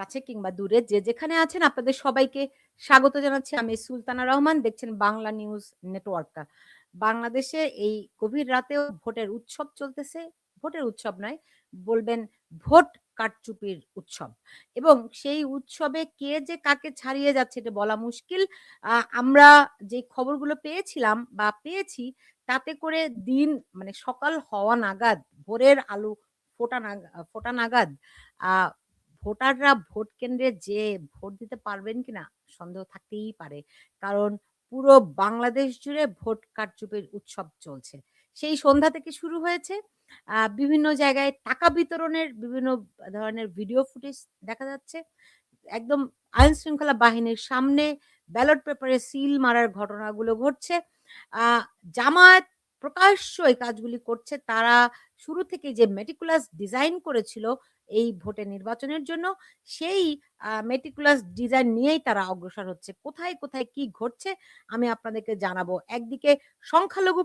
কাছে কিংবা দূরে যে যেখানে আছেন আপনাদের সবাইকে স্বাগত জানাচ্ছি। আমি সুলতানা রহমান, দেখছেন বাংলা নিউজ নেটওয়ার্কটা। বাংলাদেশে এই গভীর রাতেও ভোটের উৎসব চলতেছে। ভোটের উৎসব নয়, বলবেন ভোট কারচুপির উৎসব। এবং সেই উৎসবে কে যে কাকে ছাড়িয়ে যাচ্ছে এটা বলা মুশকিল। আমরা যে খবরগুলো পেয়েছিলাম বা পেয়েছি, তাতে করে দিন মানে সকাল হওয়া নাগাদ, ভোরের আলু ফোটা নাগাদ ফোটা নাগাদ ভোটাররা ভোট কেন্দ্রে যে ভোট দিতে পারবেন কিনা সন্দেহ থাকতেই পারে। কারণ পুরো বাংলাদেশ জুড়ে ভোট কারচুপির উৎসব চলছে। সেই সন্ধ্যা থেকে শুরু হয়েছে। বিভিন্ন জায়গায় টাকা বিতরণের বিভিন্ন ধরনের ভিডিও ফুটেজ দেখা যাচ্ছে। একদম আইন শৃঙ্খলা বাহিনীর সামনে ব্যালট পেপারে সিল মারার ঘটনাগুলো ঘটছে। জামায়াত প্রকাশ্য এই কাজগুলি করছে। তারা শুরু থেকে যে মেটিকুলাস ডিজাইন করেছিল এই ভোটে নির্বাচনের জন্য সেই মেটিকুলাস ডিজাইন নিয়েই তারা অগ্রসর হচ্ছে। কোথায় কোথায় কি ঘটছে আমি আপনাদেরকে জানাব। একদিকে সংখ্যালঘু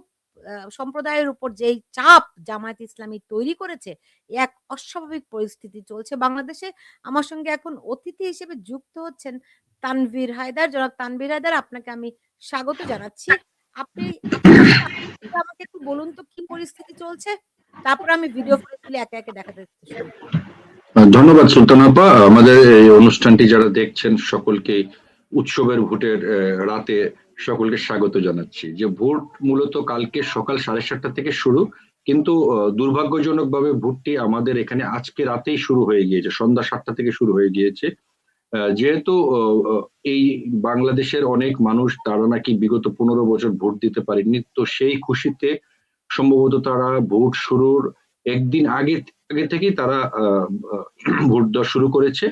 সম্প্রদায়ের উপর যেই চাপ জামায়াত ইসলামী তৈরি করেছে এক অস্বাভাবিক পরিস্থিতি চলছে বাংলাদেশে। আমার সঙ্গে এখন অতিথি হিসেবে যুক্ত হচ্ছেন তানভীর হায়দার। জনাব তানভীর হায়দার, আপনাকে আমি স্বাগত জানাচ্ছি। আপনি আমাকে একটু বলুন তো কি পরিস্থিতি চলছে? তারপর আমি ভিডিও করে তুলে একে একে দেখাতে। ধন্যবাদ সুলতান আপা। আমাদের এই অনুষ্ঠানটি যারা দেখছেন, সকলকে উৎসবের ভোটের রাতে সকলকে স্বাগত জানাচ্ছি। যে ভোট মূলত কালকে সকাল সাড়ে সাতটা থেকে শুরু, কিন্তু দুর্ভাগ্যজনক ভাবে ভোটটি আমাদের এখানে আজকে রাতেই শুরু হয়ে গিয়েছে, সন্ধ্যা সাতটা থেকে শুরু হয়ে গিয়েছে। যেহেতু এই বাংলাদেশের অনেক মানুষ, তারা নাকি বিগত পনেরো বছর ভোট দিতে পারেনি তো সেই খুশিতে সম্ভবত তারা ভোট শুরুর একদিন আগে আগে থেকেই তারা ভোট দেওয়া শুরু করেছে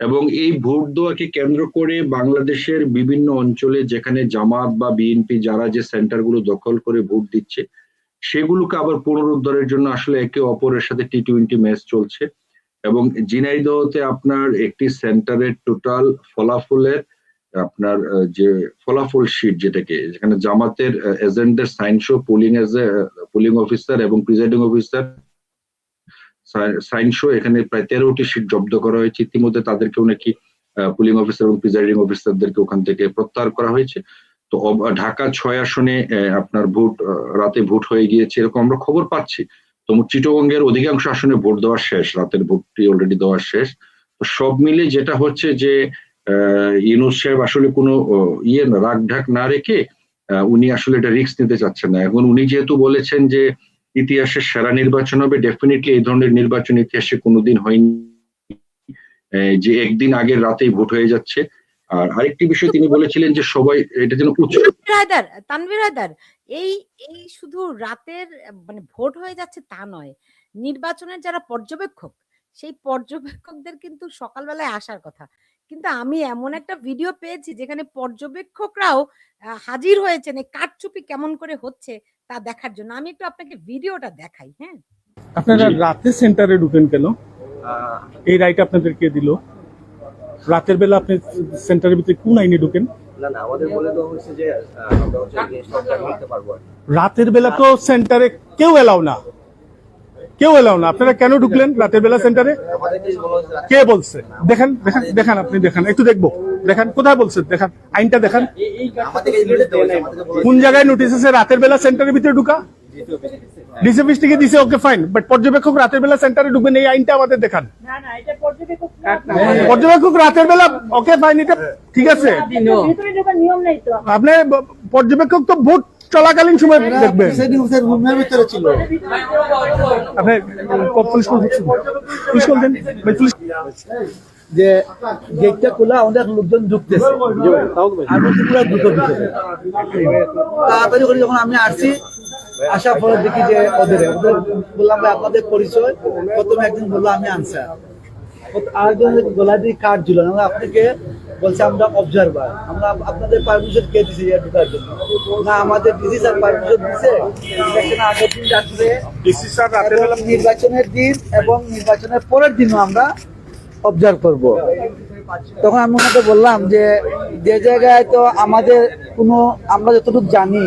এবং এই ভোট দেওয়াকে কেন্দ্র করে বাংলাদেশের বিভিন্ন অঞ্চলে যেখানে জামাত বা বিএনপি যারা যে সেন্টারগুলো দখল করে ভোট দিচ্ছে, সেগুলোকে আবার পুনরুদ্ধারের জন্য আসলে একে অপরের সাথে টি টোয়েন্টি ম্যাচ চলছে এবং ঝিনাইদহতে আপনার একটি সেন্টারের টোটাল ফলাফলের আপনার যে ফলাফল শিট যেটাকে, যেখানে জামাতের এজেন্টদের sign show polling as polling officer এবং প্রিজাইডিং অফিসার সাইন শো, এখানে প্রায় তেরোটি সিট জব্দ করা হয়েছে। ইতিমধ্যে তাদেরকেও নাকি পুলিং অফিসার এবং প্রিজাইডিং অফিসারদেরকে ওখান থেকে প্রত্যাহার করা হয়েছে। তো ঢাকা ছয় আসনে আপনার ভোট রাতে ভোট হয়ে গিয়েছে এরকম আমরা খবর পাচ্ছি। তো চিটগঙ্গের অধিকাংশ আসনে ভোট দেওয়া শেষ, রাতের ভোটটি অলরেডি দেওয়া শেষ। তো সব মিলে যেটা হচ্ছে যে ইউনুস সাহেব আসলে কোনো ইয়ে রাগ ঢাক না রেখে উনি আসলে এটা রিস্ক নিতে চাচ্ছেন না। এখন উনি যেহেতু বলেছেন যে ইতিহাসের সেরা নির্বাচন হবে। ডেফিনেটলি এই ধরনের নির্বাচন ইতিহাসে কোনোদিন হয়নি। যে একদিন আগের রাতেই ভোট হয়ে যাচ্ছে। আর আরেকটি বিষয় তিনি বলেছিলেন যে সবাই, এটা যেন হায়দার, তানভীর হায়দার, এই এই শুধু রাতের মানে ভোট হয়ে যাচ্ছে তা নয়, নির্বাচনের যারা পর্যবেক্ষক, সেই পর্যবেক্ষকদের কিন্তু সকালবেলায় আসার কথা। কিন্তু আমি এমন একটা ভিডিও পেয়েছি যেখানে পর্যবেক্ষকরাও হাজির হয়েছেন, এই কারচুপি কেমন করে হচ্ছে তা দেখার জন্য। আমি একটু আপনাকে ভিডিওটা দেখাই হ্যাঁ? আপনারা। রাতে সেন্টারে ঢুকেন কেন? এই রাইট আপনাদেরকে দিল। রাতের বেলা আপনি সেন্টারের ভিতরে কোন আইনে ঢুকেন? না না আমাদের বলে দেওয়া হয়েছে যে আমরা হচ্ছে গিয়ে সরকার করতে পারব রাতের বেলা তো সেন্টারে কেউ এলাও না। কেউ এলাও না। আপনারা কেন ঢুকলেন রাতের বেলা সেন্টারে কে বলছে? দেখেন দেখেন দেখান আপনি দেখান একটু দেখব। দেখান কোথায় বলছেন দেখান আইনটা দেখান নোটিশ কোন জায়গায় নোটিস আছে রাতের বেলা সেন্টারের ভিতরে ঢুকা ডিসি অফিস থেকে দিছে ওকে ফাইন বাট পর্যবেক্ষক রাতের বেলা সেন্টারে ঢুকবেন এই আইনটা আমাদের দেখান পর্যবেক্ষক রাতের বেলা ওকে ফাইন এটা ঠিক আছে ভিতরে ঢোকার নিয়ম নেই তো আপনি পর্যবেক্ষক তো ভোট চলাকালীন সময় দেখবেন আপনি কল দেন পুলিশ যে গেটটা খোলা অনেক লোকজন ঢুকতেছে। পুরো ভিতরে তাড়াতাড়ি করে যখন আমি আসছি আসার পরে দেখি যে ওদের ওদের বললাম আপনাদের পরিচয়? প্রথমে একদিন বলল আমি আনসার। আরেকজন গলা দিয়ে কার্ড আমরা আপনাকে বলছে আমরা অবজারভার আমরা আপনাদের পারমিশন কে দিছে ঢুকার জন্য? না আমাদের ডিসি স্যার পারমিশন দিছে। ইলেকশন আগের দিন রাত্রে ডিসি স্যার নির্বাচনের দিন এবং নির্বাচনের পরের দিনও আমরা অবজার্ভ করব। তখন আমি ওনাকে বললাম যে যে জায়গায় তো আমাদের কোনো আমরা যতটুকু জানি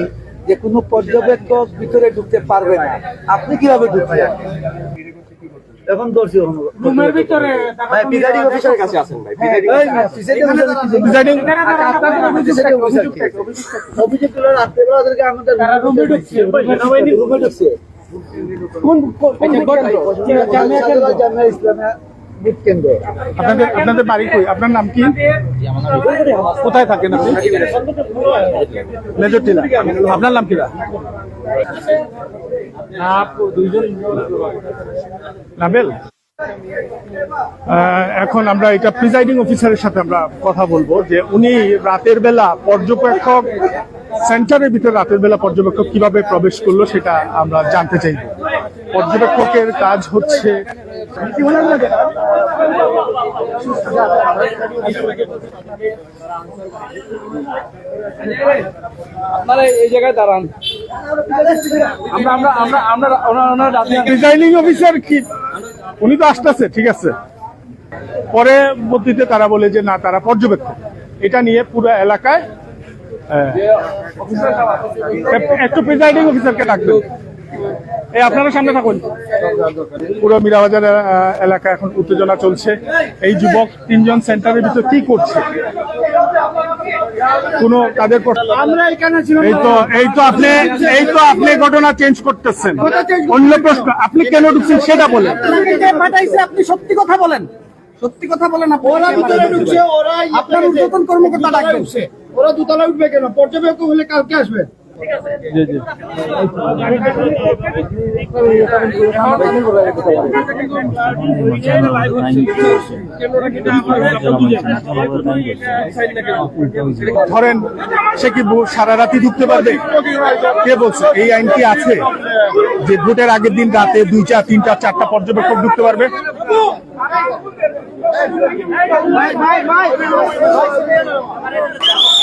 যে কোনো পর্যবেক্ষক ভিতরে ঢুকতে পারবে না। আপনি কীভাবে ঢুকলেন এখন ধরছি রুমের ভিতরে ভাই প্রিসাইডিং অফিসারের কাছে আছেন ভাই প্রিসাইডিং প্রিসাইডিং অভিযোগ তুলে রাখতে পারে ওদেরকে আমাদের রুমে ঢুকছে। রুমে ঢুকছে। কোন কোন সাধুবাদ জামিয়া ইসলামিয়া আপনার নাম কি? কোথায় থাকেন আপনার নাম এখন আমরা এটা প্রিজাইডিং অফিসারের সাথে আমরা কথা বলব যে উনি রাতের বেলা পর্যবেক্ষক সেন্টারের ভিতরে রাতের বেলা পর্যবেক্ষক কীভাবে প্রবেশ করল সেটা আমরা জানতে চাই পর্যবেক্ষকের কাজ হচ্ছে আপনারা এই জায়গায় দাঁড়ান। আমরা আমরা আমরা আমরা ওনার ওনার অফিসার কি? উনি তো আসতেছে ঠিক আছে। পরবর্তীতে তারা বলে যে না তারা পর্যবেক্ষক। এটা নিয়ে পুরো এলাকায় একটু প্রিজাইডিং অফিসারকে ডাকবেন। এই আপনারা সামনে থাকুন। পুরো মীরাবাজার এলাকা এখন উত্তেজনা চলছে। এই যুবক তিনজন সেন্টারের ভিতরে কি করছে? কোনো তাদের এই তো এই তো আপনি এই তো আপনি ঘটনা চেঞ্জ করতেছেন। অন্য প্রশ্ন আপনি কেন ঢুকছেন সেটা বলেন। আপনি সত্যি কথা বলেন। সত্যি কথা বলেন আপনি। ওরা ভিতরে ঢুকছে ওরা আপনার উদ্বোধন কর্মকর্তা ডাকবেন ওরা দুতলা উঠবে কেন? পর্যবেক্ষক হলে কালকে আসবে। ধরেন, সে কি সারা রাতি ঢুকতে পারবে? কে বলছে? এই আইন কি আছে? যে ভোটের আগের দিন রাতে দুইটা, তিনটা, চারটা পর্যবেক্ষক ঢুকতে পারবে?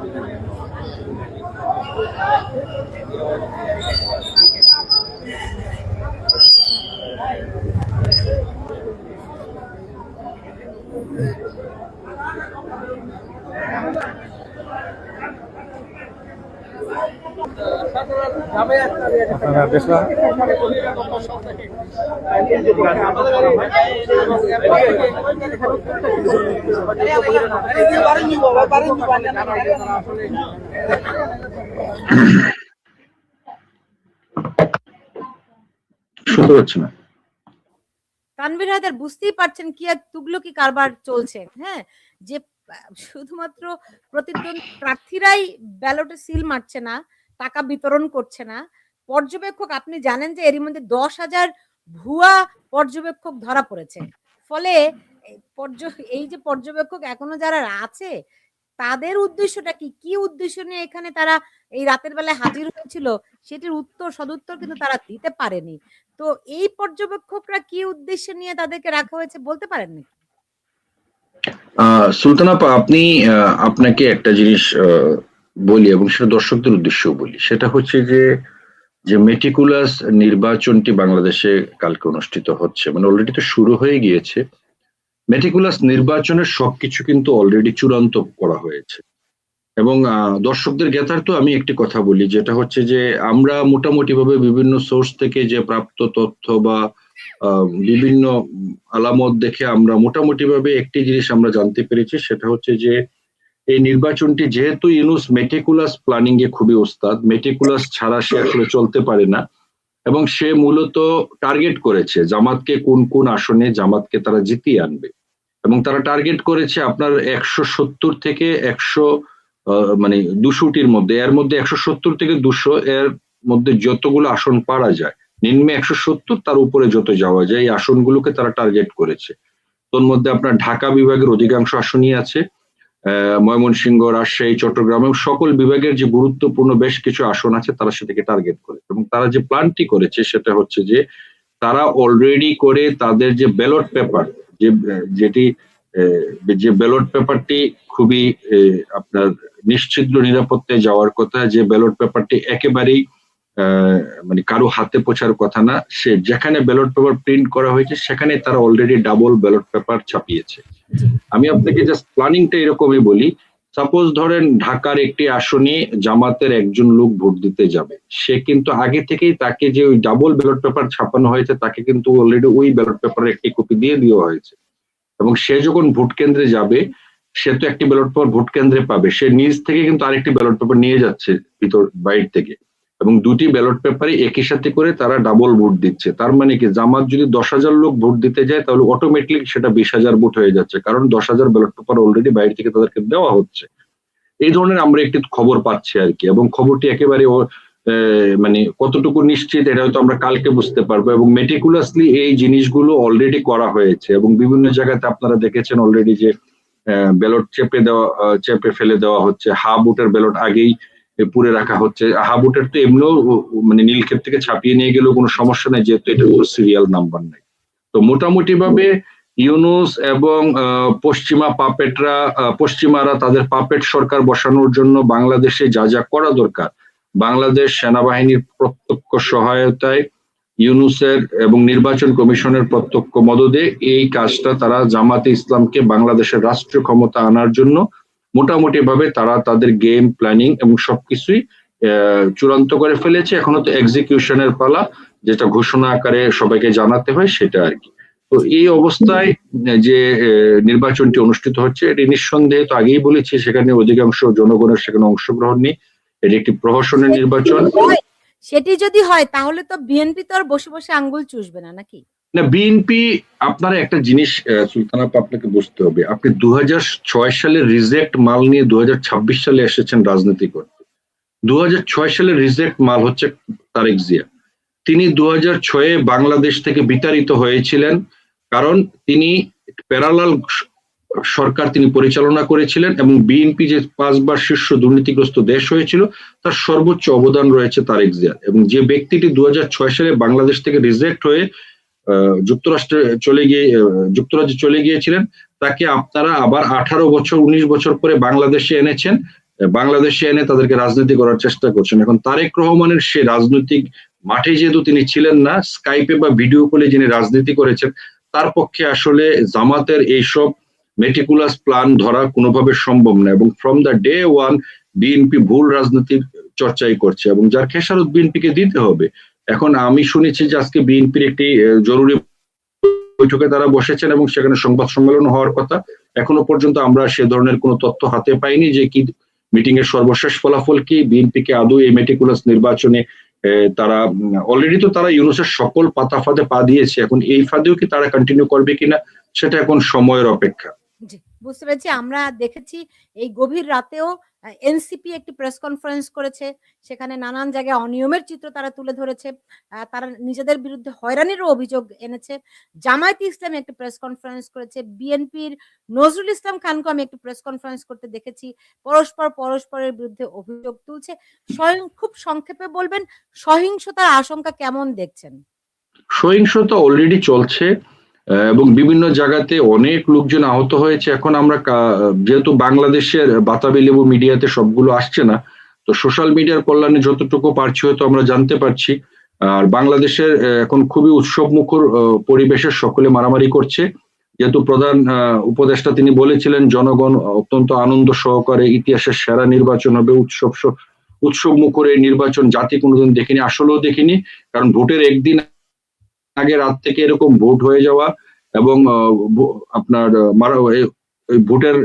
Thank you. আপনারা দেশরা শুনতে পাচ্ছি না। তানভীর হায়দার বুঝতেই পারছেন কি আর তুগলকি কারবার চলছে হ্যাঁ? যে শুধুমাত্র প্রতিদ্বন্দ্বী প্রার্থীরাই ব্যালটে সিল মারছে না টাকা বিতরণ করছে না। পর্যবেক্ষক আপনি জানেন যে এরই মধ্যে দশ হাজার ভুয়া পর্যবেক্ষক ধরা পড়েছে। ফলে এই যে পর্যবেক্ষক এখনও যারা আছে তাদের উদ্দেশ্যটা কি? কি উদ্দেশ্য নিয়ে এখানে তারা এই রাতের বেলায় হাজির হয়েছিল? সেটির উত্তর সদুত্তর কিন্তু তারা দিতে পারেনি। তো এই পর্যবেক্ষকরা কি উদ্দেশ্য নিয়ে তাদেরকে রাখা হয়েছে বলতে পারেননি আহ, সুলতান আপনি আপনাকে একটা জিনিস বলি এবং সেটা দর্শকদের উদ্দেশ্যেও বলি, সেটা হচ্ছে যে যে মেটিকুলাস নির্বাচনটি বাংলাদেশে কালকে অনুষ্ঠিত হচ্ছে মানে অলরেডি তো শুরু হয়ে গিয়েছে, মেটিকুলাস নির্বাচনের সবকিছু কিন্তু অলরেডি চূড়ান্ত করা হয়েছে। এবং দর্শকদের জ্ঞাতার্থ আমি একটি কথা বলি, যেটা হচ্ছে যে, আমরা মোটামুটি ভাবে বিভিন্ন সোর্স থেকে যে প্রাপ্ত তথ্য বা বিভিন্ন আলামত দেখে আমরা মোটামুটি ভাবে একটি জিনিস আমরা জানতে পেরেছি, সেটা হচ্ছে যে এই নির্বাচনটি যেহেতু ইউনুস মেটিকুলাস প্ল্যানিং এ খুবই ওস্তাদ, মেটিকুলাস ছাড়া সে আসলে চলতে পারে না। এবং সে মূলত টার্গেট করেছে জামাতকে কোন কোন আসনে জামাতকে তারা জিতিয়ে আনবে। এবং তারা টার্গেট করেছে আপনার একশো সত্তর থেকে একশো মানে দুশোটির মধ্যে, এর মধ্যে একশো সত্তর থেকে দুশো, এর মধ্যে যতগুলো আসন পারা যায়, নিম্নে একশো সত্তর, তার উপরে যত যাওয়া যায়, এই আসনগুলোকে তারা টার্গেট করেছে। তোর মধ্যে আপনার ঢাকা বিভাগের অধিকাংশ আসনই আছে। ময়মনসিংহ, রাজশাহী, চট্টগ্রাম এবং সকল বিভাগের যে গুরুত্বপূর্ণ বেশ কিছু আসন আছে, তারা সেটাকে টার্গেট করে। এবং তারা যে প্ল্যানটি করেছে, সেটা হচ্ছে যে, তারা অলরেডি করে তাদের যে ব্যালট পেপার যে, যেটি যে ব্যালট পেপারটি খুবই আপনার নিশ্চিদ্র নিরাপত্তায় যাওয়ার কথা, যে ব্যালট পেপারটি একেবারেই মানে কারও হাতে পৌঁছার কথা না। সে যেখানে ব্যালট পেপার প্রিন্ট করা হয়েছে সেখানে তারা অলরেডি ডাবল ব্যালট পেপার ছাপিয়েছে। আমি আপনাকে জাস্ট প্ল্যানিংটা এরকমই বলি। সাপোজ ধরেন ঢাকার একটি আসনে জামাতের একজন লোক ভোট দিতে যাবে। সে কিন্তু আগে থেকেই তাকে যে ওই ডাবল ব্যালট পেপার ছাপানো হয়েছে তাকে কিন্তু অলরেডি ওই ব্যালট পেপারের একটি কপি দিয়ে দেওয়া হয়েছে। এবং সে যখন ভোট কেন্দ্রে যাবে সে তো একটি ব্যালট পেপার ভোট কেন্দ্রে পাবে। সে নিজ থেকে কিন্তু আরেকটি ব্যালট পেপার নিয়ে যাচ্ছে ভিতর বাইর থেকে। এবং দুটি ব্যালট পেপারে একই সাথে করে তারা ডাবল ভোট দিচ্ছে। তার মানে কি, জামাত যদি দশ হাজার লোক ভোট দিতে যায়, তাহলে অটোমেটিক সেটা বিশ হাজার ভোট হয়ে যাচ্ছে, কারণ দশ হাজার ব্যালট পেপার অলরেডি বাইরে থেকে তাদেরকে দেওয়া হচ্ছে। এই ধরনের আমরা একটি খবর পাচ্ছি আর কি, এবং খবরটি একেবারে মানে কতটুকু নিশ্চিত এটা হয়তো আমরা কালকে বুঝতে পারব, এবং মেটিকুলাসলি এই জিনিসগুলো অলরেডি করা হয়েছে, এবং বিভিন্ন জায়গাতে আপনারা দেখেছেন অলরেডি যে ব্যালট চেপে দেওয়া চেপে ফেলে দেওয়া হচ্ছে। হা, বুটের ব্যালট আগেই পুরে রাখা হচ্ছে। হাবুটের তো এমনিও মানে নীলক্ষেত থেকে ছাপিয়ে নিয়ে গেলেও কোনো সমস্যা নেই, যেহেতু এটা কোনো সিরিয়াল নাম্বার নেই। তো মোটামুটি ভাবে ইউনুস এবং পশ্চিমা পাপেটরা পশ্চিমারা তাদের পাপেট সরকার বসানোর জন্য বাংলাদেশে যা যা করা দরকার, বাংলাদেশ সেনাবাহিনীর প্রত্যক্ষ সহায়তায় ইউনুসের এবং নির্বাচন কমিশনের প্রত্যক্ষ মদদে এই কাজটা তারা জামাতে ইসলামকে বাংলাদেশের রাষ্ট্রীয় ক্ষমতা আনার জন্য মোটামুটি ভাবে তারা তাদের গেম প্ল্যানিং এবং সবকিছুই চূড়ান্ত করে ফেলেছে। এখনও তো এক্সিকিউশনের পালা যেটা ঘোষণা আকারে সবাইকে জানাতে হয় সেটা আর কি। তো এই অবস্থায় যে নির্বাচনটি অনুষ্ঠিত হচ্ছে এটি নিঃসন্দেহে তো আগেই বলেছি সেখানে অধিকাংশ জনগণের সেখানে অংশগ্রহণ নেই। এটি একটি প্রহসনের নির্বাচন। সেটি যদি হয় তাহলে তো বিএনপি তো আর বসে বসে আঙ্গুল চুষবে না নাকি? না বিএনপি আপনারা একটা জিনিস সুলতান, আপা, আপনাকে বুঝতে হবে। আপনি দু সালে রিজেক্ট মাল নিয়ে দু সালে এসেছেন রাজনীতি করতে। দুহাজার ছয় সালে রিজেক্ট মাল হচ্ছে তারেক জিয়া। তিনি দু ছয়ে বাংলাদেশ থেকে বিতাড়িত হয়েছিলেন কারণ তিনি প্যারালাল সরকার তিনি পরিচালনা করেছিলেন এবং বিএনপি যে পাঁচবার শীর্ষ দুর্নীতিগ্রস্ত দেশ হয়েছিল, তার সর্বোচ্চ অবদান রয়েছে তারেক জিয়া এবং যে ব্যক্তিটি দু হাজার ছয় সালে বাংলাদেশ থেকে রিজেক্ট হয়ে যুক্তরাষ্ট্রে চলে গিয়ে যুক্তরাজ্যে চলে গিয়েছিলেন। তাকে আপনারা আবার আঠারো বছর, উনিশ বছর পরে বাংলাদেশে এনেছেন। বাংলাদেশে এনে তাদেরকে রাজনীতি করার চেষ্টা করছেন। এখন তারেক রহমানের সে রাজনৈতিক মাঠে যেহেতু তিনি ছিলেন না স্কাইপে বা ভিডিও কলে যিনি রাজনীতি করেছেন, তার পক্ষে আসলে জামাতের এইসব মেটিকুলাস প্ল্যান ধরা কোনোভাবে সম্ভব না এবং from the day one BNP ভুল রাজনীতির চর্চাই করছে এবং যার খেসারত বিএনপিকে দিতে হবে এখন আমি শুনেছি যে আজকে বিএনপির একটি জরুরি বৈঠকে তারা বসেছেন এবং সেখানে সংবাদ সম্মেলন হওয়ার কথা। এখনও পর্যন্ত আমরা সে ধরনের কোনো তথ্য হাতে পাইনি যে কি মিটিং এর সর্বশেষ ফলাফল কি। বিএনপি কে আদৌ এই মেটিকুলাস নির্বাচনে তারা অলরেডি তো তারা ইউনুসের সকল পাতা ফাঁদে পা দিয়েছে। এখন এই ফাঁদেও কি তারা কন্টিনিউ করবে কিনা, সেটা এখন সময়ের অপেক্ষা। বুঝতে পেরেছি। আমরা দেখেছি এই গভীর রাতেও এনসিপি একটি প্রেস কনফারেন্স করেছে। সেখানে নানান জায়গায় অনিয়মের চিত্র তারা তুলে ধরেছে। তারা নিজেদের বিরুদ্ধে হয়রানিরও অভিযোগ এনেছে। জামায়াত ইসলাম একটি প্রেস কনফারেন্স করেছে। বিএনপির নজরুল ইসলাম খানকে আমি একটি প্রেস কনফারেন্স করতে দেখেছি। পরস্পর পরস্পরের বিরুদ্ধে অভিযোগ তুলছে। স্বয়ং, খুব সংক্ষেপে বলবেন, সহিংসতার আশঙ্কা কেমন দেখছেন? সহিংসতা অলরেডি চলছে। এবং বিভিন্ন জায়গাতে অনেক লোকজন আহত হয়েছে। এখন আমরা যেহেতু বাংলাদেশের বাতাবি লেবু মিডিয়াতে সবগুলো আসছে না, তো সোশ্যাল মিডিয়ার কল্যাণে যতটুকু পারছি হয়তো আমরা জানতে পারছি। আর বাংলাদেশের এখন খুবই উৎসব মুখর পরিবেশের সকলে মারামারি করছে। যেহেতু প্রধান উপদেষ্টা তিনি বলেছিলেন, জনগণ অত্যন্ত আনন্দ সহকারে ইতিহাসের সেরা নির্বাচন হবে, উৎসব উৎসব মুখর এই নির্বাচন জাতি কোনোদিন দেখিনি, আসলেও দেখিনি, কারণ ভোটের একদিন আগে রাত থেকে এরকম ভোট হয়ে যাওয়া এবং আপনার ভোটের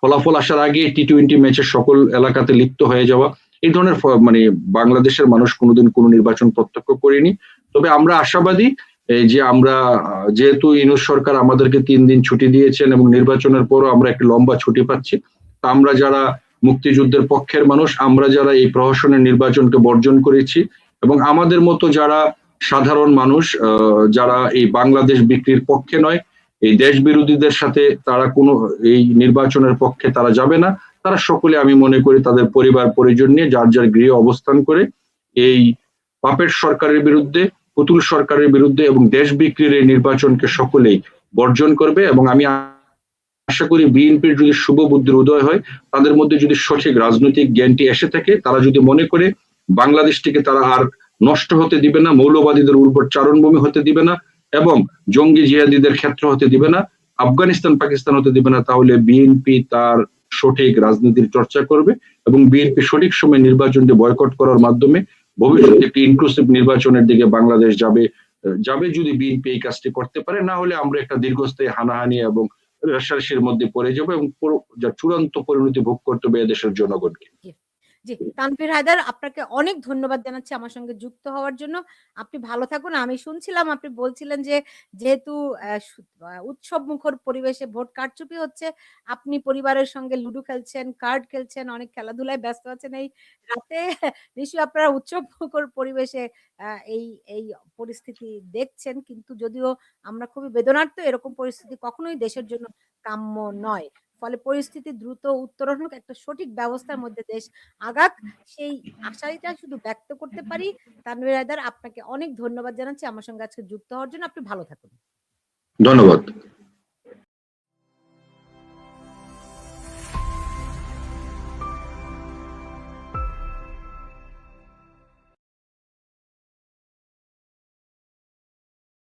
ফলাফল আসার আগে টি টোয়েন্টি ম্যাচের সকল এলাকাতে লিপ্ত হয়ে যাওয়া। এই ধরনের মানে বাংলাদেশের মানুষ কোনোদিন কোনো নির্বাচন প্রত্যক্ষ করেনি। তবে আমরা আশাবাদী যে আমরা যেহেতু ইনুস সরকার আমাদেরকে তিন দিন ছুটি দিয়েছেন এবং নির্বাচনের পরও আমরা একটি লম্বা ছুটি পাচ্ছি, তা আমরা যারা মুক্তিযুদ্ধের পক্ষের মানুষ, আমরা যারা এই প্রহসনের নির্বাচনকে বর্জন করেছি এবং আমাদের মতো যারা সাধারণ মানুষ যারা এই বাংলাদেশ বিক্রির পক্ষে নয়, এই দেশ বিরোধীদের সাথে তারা কোনো, এই নির্বাচনের পক্ষে তারা যাবে না। তারা সকলে, আমি মনে করি, তাদের পরিবার, পরিজন নিয়ে যার যার গৃহে অবস্থান করে এই পাপের সরকারের বিরুদ্ধে, পুতুল সরকারের বিরুদ্ধে এবং দেশ বিক্রির এই নির্বাচনকে সকলেই বর্জন করবে এবং আমি আশা করি বিএনপির যদি শুভ বুদ্ধির উদয় হয়, তাদের মধ্যে যদি সঠিক রাজনৈতিক জ্ঞানটি এসে থাকে, তারা যদি মনে করে বাংলাদেশটিকে তারা আর নষ্ট হতে দিবে না, মৌলবাদীদের উর্বর চারণভূমি হতে দিবে না এবং জঙ্গি জিহাদিদের ক্ষেত্র হতে দিবে না, আফগানিস্তান, পাকিস্তান হতে দিবে না, তাহলে বিএনপি তার সঠিক রাজনীতির চর্চা করবে এবং বিএনপি সঠিক সময় নির্বাচনটি বয়কট করার মাধ্যমে ভবিষ্যতে একটি ইনক্লুসিভ নির্বাচনের দিকে বাংলাদেশ যাবে যাবে যদি বিএনপি এই কাজটি করতে পারে, না হলে আমরা একটা দীর্ঘস্থায়ী হানাহানি এবং রেশারেশির মধ্যে পড়ে যাব এবং চূড়ান্ত পরিণতি ভোগ করতে হবে এদেশের জনগণকে। জি, তানভীর হায়দার, আপনাকে অনেক ধন্যবাদ জানাচ্ছি আমার সঙ্গে যুক্ত হওয়ার জন্য। আপনি ভালো থাকুন। আমি শুনছিলাম আপনি বলছিলেন যে, যেহেতু উৎসব মুখর পরিবেশে ভোট কারচুপি হচ্ছে, আপনি পরিবারের সঙ্গে লুডো খেলছেন, কার্ড খেলছেন, অনেক খেলাধুলায় ব্যস্ত আছেন। এই রাতে নিশ্চয়ই আপনারা উৎসব মুখর পরিবেশে এই এই পরিস্থিতি দেখছেন। কিন্তু যদিও আমরা খুবই বেদনার্থ, এরকম পরিস্থিতি কখনোই দেশের জন্য কাম্য নয়। ফলে পরিস্থিতি দ্রুত উত্তরণ হোক একটা সঠিক ব্যবস্থার মধ্যে দেশ আগাক। সেই আশাটা শুধু ব্যক্ত করতে পারি। তানভীর হায়দার আপনাকে অনেক ধন্যবাদ জানাচ্ছি। আমার সঙ্গে আজকে যুক্ত হওয়ার জন্য। আপনি ভালো থাকুন। ধন্যবাদ।